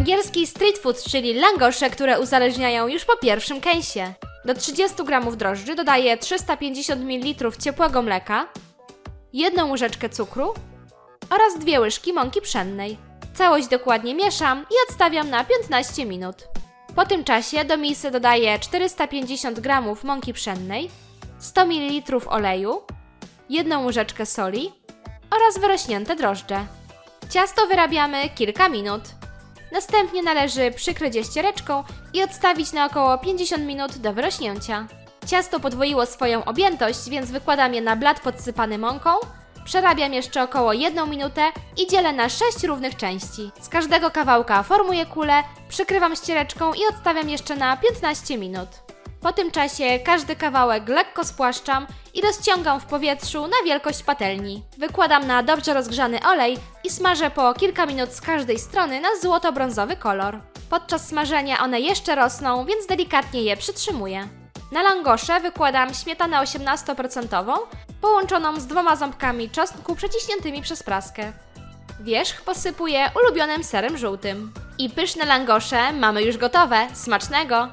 Węgierski street food, czyli langosze, które uzależniają już po pierwszym kęsie. Do 30 g drożdży dodaję 350 ml ciepłego mleka, jedną łyżeczkę cukru oraz dwie łyżki mąki pszennej. Całość dokładnie mieszam i odstawiam na 15 minut. Po tym czasie do misy dodaję 450 g mąki pszennej, 100 ml oleju, jedną łyżeczkę soli oraz wyrośnięte drożdże. Ciasto wyrabiamy kilka minut. Następnie należy przykryć je ściereczką i odstawić na około 50 minut do wyrośnięcia. Ciasto podwoiło swoją objętość, więc wykładam je na blat podsypany mąką, przerabiam jeszcze około 1 minutę i dzielę na 6 równych części. Z każdego kawałka formuję kulę, przykrywa ściereczką i odstawiam jeszcze na 15 minut. Po tym czasie każdy kawałek lekko spłaszczam i rozciągam w powietrzu na wielkość patelni. Wykładam na dobrze rozgrzany olej i smażę po kilka minut z każdej strony na złoto-brązowy kolor. Podczas smażenia one jeszcze rosną, więc delikatnie je przytrzymuję. Na langosze wykładam śmietanę 18% połączoną z dwoma ząbkami czosnku przeciśniętymi przez praskę. Wierzch posypuję ulubionym serem żółtym. I pyszne langosze mamy już gotowe. Smacznego!